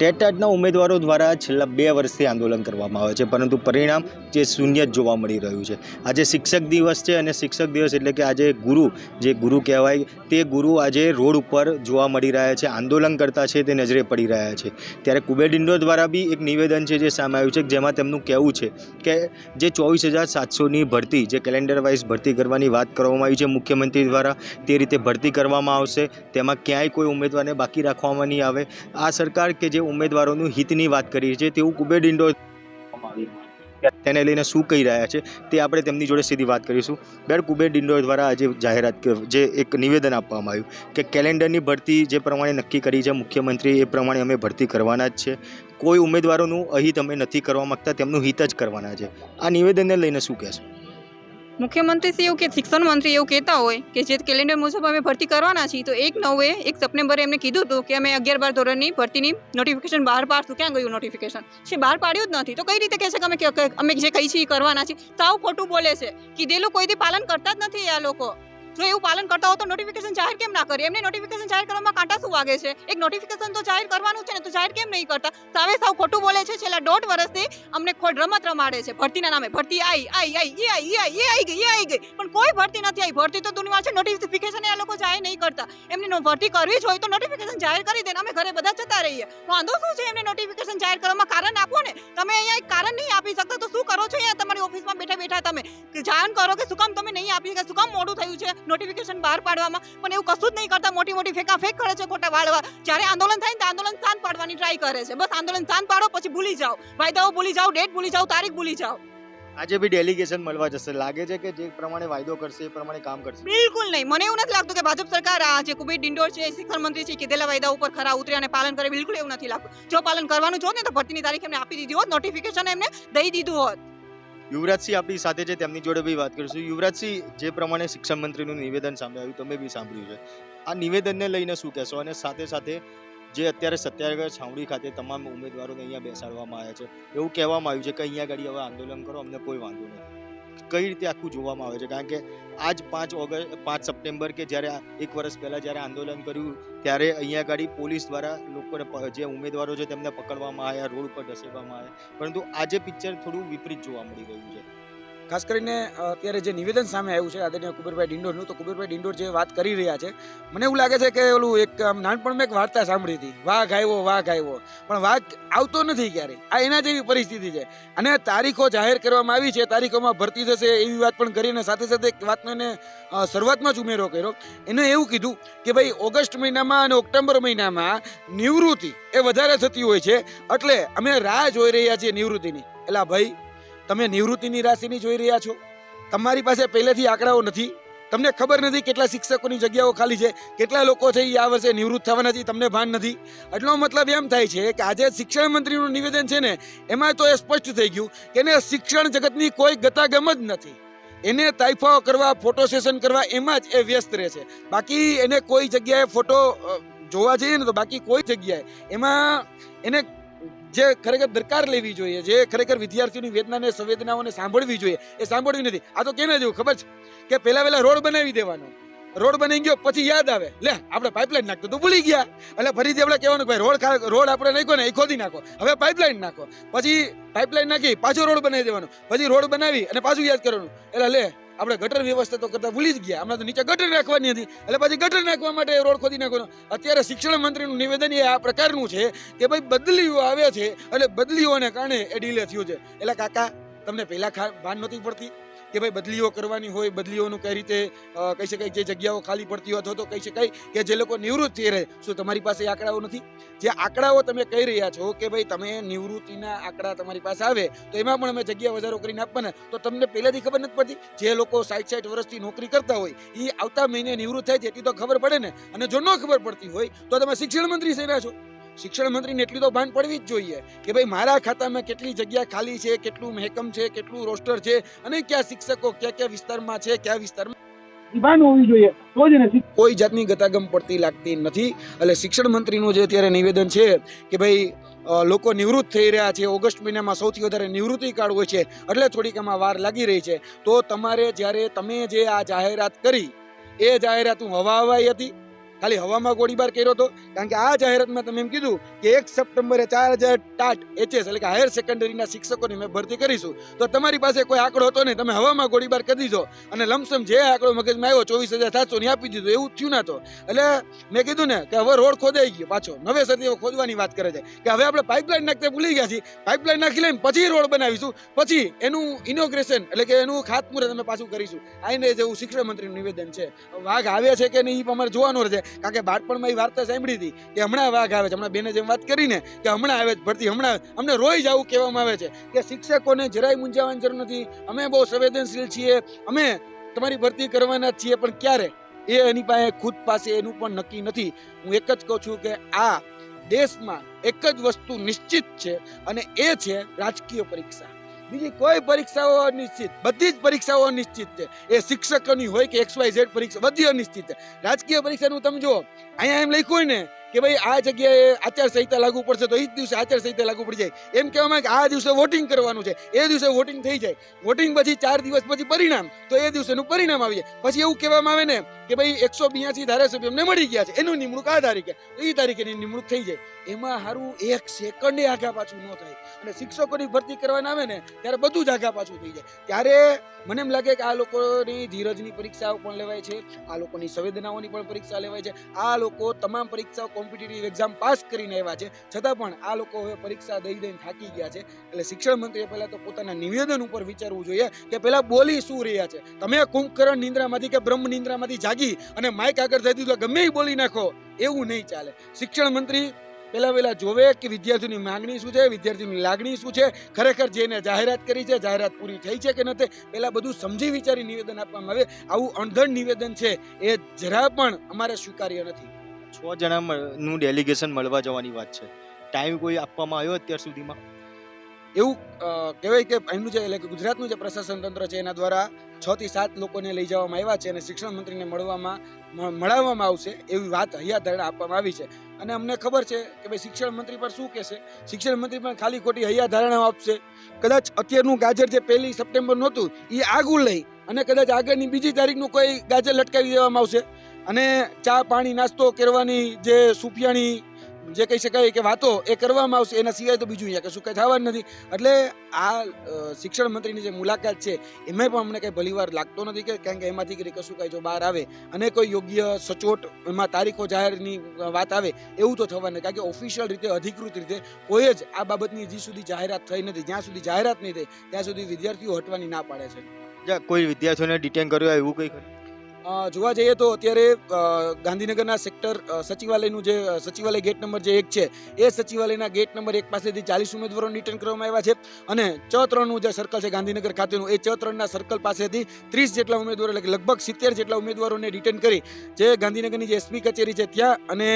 ટેટાટના ઉમેદવારો દ્વારા છેલ્લા બે વર્ષથી આંદોલન કરવામાં આવે છે, પરંતુ પરિણામ જે શૂન્ય જ જોવા મળી રહ્યું છે. આજે શિક્ષક દિવસ છે અને શિક્ષક દિવસ એટલે કે આજે ગુરુ, જે ગુરુ કહેવાય, તે ગુરુ આજે રોડ ઉપર જોવા મળી રહ્યા છે, આંદોલન કરતા છે, તે નજરે પડી રહ્યા છે. ત્યારે કુબેડિંડો દ્વારા બી એક નિવેદન છે જે સામે આવ્યું છે, જેમાં તેમનું કહેવું છે કે જે ચોવીસ હજાર સાતસોની ભરતી, જે કેલેન્ડર વાઇઝ ભરતી કરવાની વાત કરવામાં આવી છે, મુખ્યમંત્રી દ્વારા તે રીતે ભરતી કરવામાં આવશે, તેમાં ક્યાંય કોઈ ઉમેદવારને બાકી રાખવામાં નહીં આવે. આ સરકાર કે જે ઉમેદવારોનું હિતની વાત કરી છે તેવું કુબેર ડિંડો તેને લઈને શું કહી રહ્યા છે તે આપણે તેમની જોડે સીધી વાત કરીશું. બેડ કુબેર ડિંડો દ્વારા આજે જાહેરાત જે એક નિવેદન આપવામાં આવ્યું કે કેલેન્ડરની ભરતી જે પ્રમાણે નક્કી કરી છે મુખ્યમંત્રી, એ પ્રમાણે અમે ભરતી કરવાના જ છે. કોઈ ઉમેદવારોનું અહિત અમે નથી કરવા માગતા, તેમનું હિત જ કરવાના છે. આ નિવેદનને લઈને શું કહેશો? મુખ્યમંત્રી શ્રી એવું કે શિક્ષણ મંત્રી એવું કહેતા હોય કે, જે કેલેન્ડર મુજબ અમે ભરતી કરવાના છીએ, તો એક નવે એક સપ્ટેમ્બરે એમને કીધું હતું કે, અમે અગિયાર બાર ધોરણની ભરતીની નોટિફિકેશન બહાર પાડશું. ક્યાં ગયું નોટિફિકેશન છે, બહાર પાડ્યું જ નથી. તો કઈ રીતે કહેશે કે અમે અમે જે કહી છીએ કરવાના છીએ? સાવ ખોટું બોલે છે. કીધેલું કોઈથી પાલન કરતા જ નથી આ લોકો. જો એવું પાલન કરતા હો તો નોટિફિકેશન જાહેર કેમ ના કરે? એમને નોટિફિકેશન જાહેર કરવામાં કાંટા શું વાગે છે? એક નોટિફિકેશન તો જાહેર કરવાનું છે ને તો જાહેર કેમ નહીં કરતા? સાવે સાવ ખોટું બોલે છે. છેલ્લા દોઢ વર્ષથી અમને ખોટ રમત રમાડે છે. ભરતીના નામે ભરતી આઈ આઈ આઈ એ આઈ એ આઈ એ આઈ ગઈ એ આઈ ગઈ. પણ કોઈ ભરતી નથી આવી ભરતી તો દુનિયા છે. નોટિફિકેશન એ લોકો જાહેર નહીં કરતા. એમને ભરતી કરવી જ હોય તો નોટિફિકેશન જાહેર કરી દે અમે ઘરે બધા જતા રહીએ. વાંધો શું છે એમને નોટિફિકેશન જાહેર કરવામાં કારણ આપો ને? તમે અહીંયા કારણ નહીં આપી શકતા. તો શું કરો છો અહીંયા તમારી ઓફિસમાં બેઠા બેઠા તમે? જાણ કરો કે શું કામ તમે નહીં આપી શકે શું કામ મોડું થયું છે? નોટિફિકેશન બહાર પાડવામાં પણ એવું કશું જ નહીં કરતા મોટી મોટી ફેંકા ફેંક કરે છે ખોટા વાળવા. જ્યારે આંદોલન થાય ને આંદોલન શાંત પાડવાની ટ્રાય કરે છે. બસ આંદોલન શાંત પાડો પછી ભૂલી જાઓ. વાયદાઓ ભૂલી જાઓ ડેટ ભૂલી જાઓ તારીખ ભૂલી જાઓ. આજે બી ડેલિગેશન મળવા જશે. લાગે છે કે જે પ્રમાણે વાયદો કરશે એ પ્રમાણે કામ કરશે. બિલકુલ નહીં. મને એવું નથી લાગતું કે ભાજપ સરકાર આ જે કુબેર ડિંડોર છે શિક્ષણ મંત્રી છે કીધેલા વાયદા ઉપર ખરા ઉતરે અને પાલન કરે બિલકુલ એવું નથી લાગતું. જો પાલન કરવાનું જો ને તો ભરતીની તારીખ એમને આપી દીધી હોત નોટિફિકેશન એમને દઈ દીધું હોત. યુવરાજસિંહ આપણી સાથે છે, તેમની જોડે બી વાત કરીશું. યુવરાજસિંહ, જે પ્રમાણે શિક્ષણ મંત્રીનું નિવેદન આવ્યું, તમે બી સાંભળ્યું છે. આ નિવેદનને લઈને શું કહેશો? અને સાથે સાથે જે અત્યારે સત્યાગ્રહ છાવણી ખાતે તમામ ઉમેદવારોને અહીંયા બેસાડવામાં આવ્યા છે. એવું કહેવામાં આવ્યું છે કે અહીંયા આગળ હવે આંદોલન કરો, અમને કોઈ વાંધો નથી કઈ રીતે આખું જોવામાં આવે છે? કારણ કે આજ પાંચ ઓગસ્ટ, પાંચ સપ્ટેમ્બર કે જ્યારે એક વર્ષ પહેલાં જ્યારે આંદોલન કર્યું, ત્યારે અહીંયા આગળ પોલીસ દ્વારા લોકોને જે ઉમેદવારો છે તેમને પકડવામાં આવ્યા, રોડ પર ઢસેડવામાં આવ્યા. પરંતુ આજે પિક્ચર થોડું વિપરીત જોવા મળી રહ્યું છે. ખાસ કરીને અત્યારે જે નિવેદન સામે આવ્યું છે આદરણીય કુબેરભાઈ ડિંડોરનું તો કુબેરભાઈ ડિંડોર જે વાત કરી રહ્યા છે, મને એવું લાગે છે કે ઓલું એક નાનપણમાં એક વાર્તા સાંભળી હતી, વાઘ આવ્યો વાઘ આવ્યો. પણ વાઘ આવતો નથી ક્યારે. આ એના જેવી પરિસ્થિતિ છે. અને તારીખો જાહેર કરવામાં આવી છે, તારીખોમાં ભરતી થશે એવી વાત પણ કરીને સાથે સાથે એક વાતનો એને શરૂઆતમાં જ ઉમેરો કર્યો. એને એવું કીધું કે ભાઈ, ઓગસ્ટ મહિનામાં અને ઓક્ટોબર મહિનામાં નિવૃત્તિ એ વધારે થતી હોય છે. એટલે અમે રાહ જોઈ રહ્યા છીએ નિવૃત્તિની. એલા ભાઈ તમે નિવૃત્તિની રાશિની જોઈ રહ્યા છો? તમારી પાસે પહેલેથી આંકડાઓ નથી. તમને ખબર નથી કેટલા શિક્ષકોની જગ્યાઓ ખાલી છે, કેટલા લોકો છે એ આ વર્ષે નિવૃત્ત થવાના છે તમને ભાન નથી. એટલો મતલબ એમ થાય છે કે આજે શિક્ષણ મંત્રીનું નિવેદન છે ને, એમાં તો એ સ્પષ્ટ થઈ ગયું કે એને શિક્ષણ જગતની કોઈ ગતાગમ જ નથી. એને તાઇફાઓ કરવા, ફોટો સેશન કરવા એમાં જ એ વ્યસ્ત રહે છે. બાકી એને કોઈ જગ્યાએ ફોટો જોવા જઈએ ને તો બાકી કોઈ જગ્યાએ એમાં એને જે ખરેખર દરકાર લેવી જોઈએ, જે ખરેખર વિદ્યાર્થીઓની વેદનાને, સંવેદનાઓને સાંભળવી જોઈએ, એ સાંભળવી નથી. આ તો કેને જેવું ખબર છે કે પહેલા પહેલા રોડ બનાવી દેવાનો. રોડ બની ગયો, પછી યાદ આવે. લે, આપણે પાઇપલાઇન નાખતો તો ભૂલી ગયા. એટલે ફરીથી આપણે કહેવાનું ભાઈ, રોડ રોડ આપણે નાખ્યો ને એ ખોદી નાખો. હવે પાઇપલાઇન નાખો. પછી પાઇપલાઇન નાખી, પાછો રોડ બનાવી દેવાનો. પછી રોડ બનાવી અને પાછું યાદ કરવાનું. એટલે લે આપણે ગટર વ્યવસ્થા તો કરતા ભૂલી જ ગયા. હમણાં તો નીચે ગટર નાખવાની હતી. એટલે પછી ગટર નાખવા માટે રોડ ખોદી નાખવાનો. અત્યારે શિક્ષણ મંત્રીનું નિવેદન એ આ પ્રકારનું છે કે ભાઈ બદલીઓ આવે છે. એટલે બદલીઓને કારણે એ ડીલે થયું છે. એટલે કાકા, તમને પહેલાં ભાન નહોતી પડતી? કે ભાઈ બદલીઓ કરવાની હોય, બદલીઓનું કઈ રીતે કહી શકાય જે જગ્યાઓ ખાલી પડતી હોય અથવા તો કહી શકાય કે જે લોકો નિવૃત્ત થઈ રહે, શું તમારી પાસે આંકડાઓ નથી? જે આંકડાઓ તમે કહી રહ્યા છો કે ભાઈ તમે નિવૃત્તિના આંકડા તમારી પાસે આવે, તો એમાં પણ અમે જગ્યા વધારો કરીને આપવાના. તો તમને પહેલેથી ખબર નથી પડતી? જે લોકો સાઠ સાઠ વર્ષથી નોકરી કરતા હોય એ આવતા મહિને નિવૃત્ત થાય છે એટલી તો ખબર પડે ને. અને જો ન ખબર પડતી હોય, તો તમે શિક્ષણ મંત્રી રહ્યા છો? શિક્ષણ મંત્રીને એટલી તો ભાન પડવી જ જોઈએ કે ભાઈ મારા ખાતામાં કેટલી જગ્યા ખાલી છે કેટલું મહેકમ છે કેટલું રોસ્ટર છે અને કયા શિક્ષકો કયા કયા વિસ્તારમાં છે કયા વિસ્તારમાં ભાન હોવી જોઈએ તો જ કોઈ જાતની ગતાગમ પડતી લાગતી નથી. એટલે શિક્ષણ મંત્રીનું જે અત્યારે નિવેદન છે કે ભાઈ લોકો નિવૃત્ત થઈ રહ્યા છે ઓગસ્ટ મહિનામાં સૌથી વધારે નિવૃત્તિ કાળ હોય છે એટલે થોડીક આમાં વાર લાગી રહી છે. તો તમારે જ્યારે તમે જે આ જાહેરાત કરી એ જાહેરાત હું હવા હવાઈ હતી? ખાલી હવામાં ગોળીબાર કર્યો હતો કારણ કે આ જાહેરાતમાં તમે એમ કીધું કે એક સપ્ટેમ્બરે ચાર હજાર ટાટ એચએસ એટલે કે હાયર સેકન્ડરીના શિક્ષકોની મેં ભરતી કરીશું. તો તમારી પાસે કોઈ આંકડો હતો નહીં? તમે હવામાં ગોળીબાર કરી દીધો અને લમસમ જે આંકડો મગજમાં આવ્યો, ચોવીસ હજાર સાતસો ને આપી દીધું, એવું થયું ના તો. એટલે મેં કીધું ને કે હવે રોડ ખોદાઈ ગયો પાછો. નવેસરથી ખોદવાની વાત કરે છે કે હવે આપણે પાઇપલાઇન નાખતે ભૂલી ગયા છીએ. પાઇપલાઇન નાખી લઈને પછી રોડ બનાવીશું. પછી એનું ઇનોગ્રેશન એટલે કે એનું ખાતમુહૂર્ત અમે પાછું કરીશું. આઈને જેવું શિક્ષણ મંત્રીનું નિવેદન છે. વાઘ આવે છે કે નહીં એ અમારે જોવાનું રહેશે. કારણ કે બાળપણમાં એ વાર્તા સાંભળી હતી કે હમણાં વાઘ આવે છે. હમણાં બેને જેમ વાત કરીને કે હમણાં આવે ભરતી હમણાં અમને રોજ આવું કહેવામાં આવે છે કે શિક્ષકોને જરાય મૂંઝાવાની જરૂર નથી. અમે બહુ સંવેદનશીલ છીએ. અમે તમારી ભરતી કરવાના છીએ, પણ ક્યારે? એ એની પાસે ખુદ પાસે એનું પણ નક્કી નથી. હું એક જ કહું છું કે આ દેશમાં એક જ વસ્તુ નિશ્ચિત છે અને એ છે રાજકીય પરીક્ષા. બીજી કોઈ પરીક્ષાઓ અનિશ્ચિત. બધી જ પરીક્ષાઓ અનિશ્ચિત છે. એ શિક્ષકોની હોય કે એક્સ વાય ઝેડ પરીક્ષા, બધી અનિશ્ચિત છે. રાજકીય પરીક્ષાનું તમે જો અહીંયા એમ લખ્યું ને કે ભાઈ આ જગ્યાએ આચારસંહિતા લાગુ પડશે તો એ જ દિવસે આચારસંહિતા લાગુ પડી જાય. એમ કહેવામાં કે આ દિવસે વોટિંગ કરવાનું છે. એ દિવસે વોટિંગ થઈ જાય. વોટિંગ પછી ચાર દિવસ પછી પરિણામ. તો એ દિવસેનું પરિણામ આવી જાય. પછી એવું કહેવામાં આવે ને કે ભાઈ એકસો બ્યાસી ધારાસભ્ય અમને મળી ગયા છે. એનું નિમણૂક આ તારીખે. એ તારીખે નિમણૂક થઈ જાય. એમાં સારું એક સેકન્ડે આગા પાછું ન થાય. અને શિક્ષકોની ભરતી કરવાના આવે ને, ત્યારે બધું જ આગા પાછું થઈ જાય. ત્યારે મને એમ લાગે કે આ લોકોની ધીરજની પરીક્ષાઓ પણ લેવાય છે? આ લોકોની સંવેદનાઓની પણ પરીક્ષા લેવાય છે. આ લોકો તમામ પરીક્ષાઓ કોમ્પિટિટિવ એક્ઝામ પાસ કરીને આવ્યા છે. છતાં પણ આ લોકો હવે પરીક્ષા દઈ દઈને થાકી ગયા છે. એટલે શિક્ષણ મંત્રીએ પહેલાં તો પોતાના નિવેદન ઉપર વિચારવું જોઈએ કે પહેલાં બોલી શું રહ્યા છે. તમે કુંભકરણ નિંદ્રામાંથી કે બ્રહ્મ નિંદ્રામાંથી જાગી અને માઇક આગળ થઈ દીધું, ગમે એ બોલી નાખો, એવું નહીં ચાલે. શિક્ષણ મંત્રી પહેલાં પહેલાં જોવે કે વિદ્યાર્થીની માગણી શું છે વિદ્યાર્થીની લાગણી શું છે, ખરેખર જેને જાહેરાત કરી છે, જાહેરાત પૂરી થઈ છે કે નથી, પહેલાં બધું સમજી વિચારી નિવેદન આપવામાં આવે. આવું અણધણ નિવેદન છે, એ જરા પણ અમારે સ્વીકાર્ય નથી. છ જણા નું ડેલિગેશન મળવા જવાની વાત છે. ટાઈમ કોઈ આપવામાં આવ્યો અત્યાર સુધીમાં? એવું કહેવાય કે એમનું જે, એટલે કે ગુજરાતનું જે પ્રશાસન તંત્ર છે, એના દ્વારા છ થી સાત લોકોને લઈ જવામાં આવ્યા છે અને શિક્ષણ મંત્રીને મળવામાં મળાવવામાં આવશે એવી વાત હૈયાધારણા આપવામાં આવી છે. અને અમને ખબર છે કે ભાઈ શિક્ષણ મંત્રી પર શું કહેશે? શિક્ષણ મંત્રી પણ ખાલી ખોટી હૈયાધારણા આપશે. કદાચ અત્યારનું ગાજર જે પહેલી સપ્ટેમ્બર નહોતું એ આગું લઈ અને કદાચ આગળની બીજી તારીખનું કોઈ ગાજર લટકાવી દેવામાં આવશે. અને ચા પાણી નાસ્તો કરવાની જે સુફિયાણી જે કહી શકાય કે વાતો એ કરવામાં આવશે. એના સિવાય તો બીજું અહીંયા કશું કંઈ થવાનું નથી. એટલે આ શિક્ષણ મંત્રીની જે મુલાકાત છે એમાં પણ અમને કંઈ ભલીવાર લાગતો નથી કે કારણ કે એમાંથી કરી કશું કાંઈ જો બહાર આવે અને કોઈ યોગ્ય સચોટ એમાં તારીખો જાહેરની વાત આવે એવું તો થવા નથી. કારણ કે ઓફિશિયલ રીતે, અધિકૃત રીતે કોઈ જ આ બાબતની હજી સુધી જાહેરાત થઈ નથી. જ્યાં સુધી જાહેરાત નહીં થઈ, ત્યાં સુધી વિદ્યાર્થીઓ હટવાની ના પાડે છે. કોઈ વિદ્યાર્થીઓને ડિટેન કર્યો એવું કંઈ જોવા જઈએ તો અત્યારે ગાંધીનગરના સેક્ટર સચિવાલયનું જે સચિવાલય ગેટ નંબર જે એક છે, એ સચિવાલયના ગેટ નંબર એક પાસેથી ચાલીસ ઉમેદવારોને રિટર્ન કરવામાં આવ્યા છે અને ચ ત્રણનું જે સર્કલ છે ગાંધીનગર ખાતેનું, એ ચ ત્રણના સર્કલ પાસેથી ત્રીસ જેટલા ઉમેદવારો એટલે લગભગ સિત્તેર જેટલા ઉમેદવારોને રિટર્ન કરી જે ગાંધીનગરની જે એસપી કચેરી છે ત્યાં અને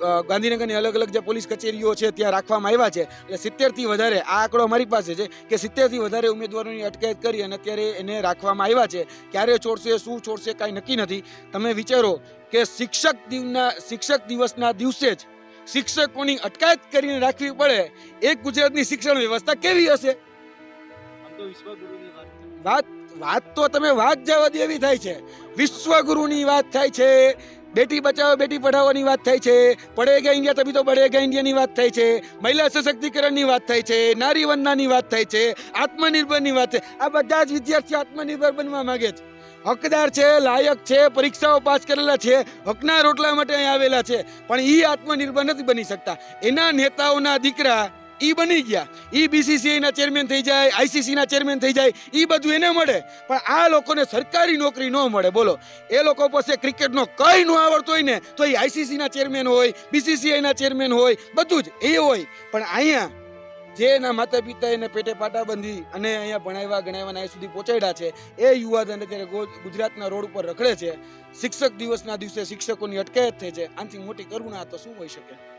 ગાંધીનગરની અલગ અલગ જે પોલીસ કચેરીઓ છે ત્યાં રાખવામાં આવ્યા છે. એટલે સિત્તેરથી વધારે આ આંકડો અમારી પાસે છે કે સિત્તેરથી વધારે ઉમેદવારોની અટકાયત કરી અને અત્યારે એને રાખવામાં આવ્યા છે. ક્યારે છોડશે શું છોડશે કાંઈ નક્કી નથી. તમે વિચારો કે શિક્ષક દિવના શિક્ષક દિવસના દિવસે જ શિક્ષકોની અટકાયત કરીને રાખવી પડે. એ ગુજરાતની શિક્ષણ વ્યવસ્થા કેવી હશે? વાત વાત તો તમે વાત જવા દેવી થાય છે. વિશ્વગુરુની વાત થાય છે. બેટી બચાવો, બેટી પઢાઓની વાત થાય છે. પડેગા ઇન્ડિયા તભી તો બઢેગા ઇન્ડિયાની વાત થાય છે. મહિલા સશક્તિકરણની વાત થાય છે. નારી વંદનાની વાત થાય છે. આત્મનિર્ભરની વાત છે. આ બધા જ વિદ્યાર્થીઓ આત્મનિર્ભર બનવા માગે છે. હકદાર છે, લાયક છે, પરીક્ષાઓ પાસ કરેલા છે, હકના રોટલા માટે અહીં આવેલા છે. પણ એ આત્મનિર્ભર નથી બની શકતા. એના નેતાઓના દીકરા ઈ બની ગયા. ઈ બીસીસીઆઈના ચેરમેન થઈ જાય આઈસીસીના ચેરમેન થઈ જાય, ઈ બધું એને મળે. પણ આ લોકોને સરકારી નોકરી ન મળે. બોલો, એ લોકો પાસે ક્રિકેટનો કઈ ન આવડતો હોય ને, તો એ આઈસીસીના ચેરમેન હોય બીસીસીઆઈ ના ચેરમેન હોય, બધું જ એ હોય. પણ અહીંયા જે એના માતા પિતા એને પેટે પાટા બંધી અને અહીંયા ભણાવ્યા, ગણાવ્યા અહીંયા સુધી પહોંચાડ્યા છે, એ યુવાધન અત્યારે ગુજરાતના રોડ ઉપર રખડે છે. શિક્ષક દિવસના દિવસે શિક્ષકોની અટકાયત થઈ છે. આનાથી મોટી કરુણા તો શું હોઈ શકે?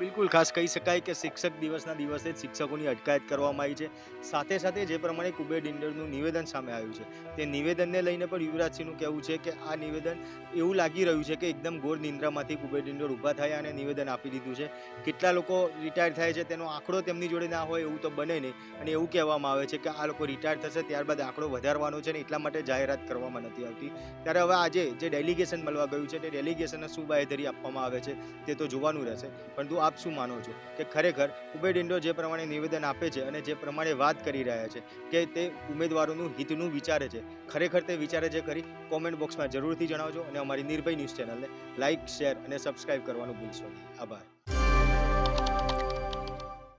બિલકુલ, ખાસ કહી શકાય કે શિક્ષક દિવસના દિવસે જ શિક્ષકોની અટકાયત કરવામાં આવી છે. સાથે સાથે જે પ્રમાણે કુબેર ડિંડરનું નિવેદન સામે આવ્યું છે. તે નિવેદનને લઈને પણ યુવરાજસિંહનું કહેવું છે કે આ નિવેદન એવું લાગી રહ્યું છે કે એકદમ ગોળ નિંદ્રામાંથી કુબેર ડિંડોર ઊભા થયા અને નિવેદન આપી દીધું છે. કેટલા લોકો રિટાયર થાય છે તેનો આંકડો તેમની જોડે ના હોય એવું તો બને નહીં. અને એવું કહેવામાં આવે છે કે આ લોકો રિટાયર થશે ત્યારબાદ આંકડો વધારવાનો છે ને એટલા માટે જાહેરાત કરવામાં નથી આવતી. ત્યારે હવે આજે જે ડેલિગેશન મળવા ગયું છે તે ડેલિગેશનને શું બાહેધરી આપવામાં આવે છે. તે તો જોવાનું રહેશે. પરંતુ આપ શું માનો છો? કે ખરેખર કુબેર ઇન્ડો જે પ્રમાણે નિવેદન આપે છે અને જે પ્રમાણે વાત કરી રહ્યા છે કે તે ઉમેદવારોનું હિતનું વિચારે છે, ખરેખર તે વિચારે છે ખરી? કોમેન્ટ બોક્સમાં જરૂરથી જણાવજો અને અમારી નિર્ભય ન્યૂઝ ચેનલને લાઇક શેર અને સબસ્ક્રાઈબ કરવાનું ભૂલશો નહીં. આભાર.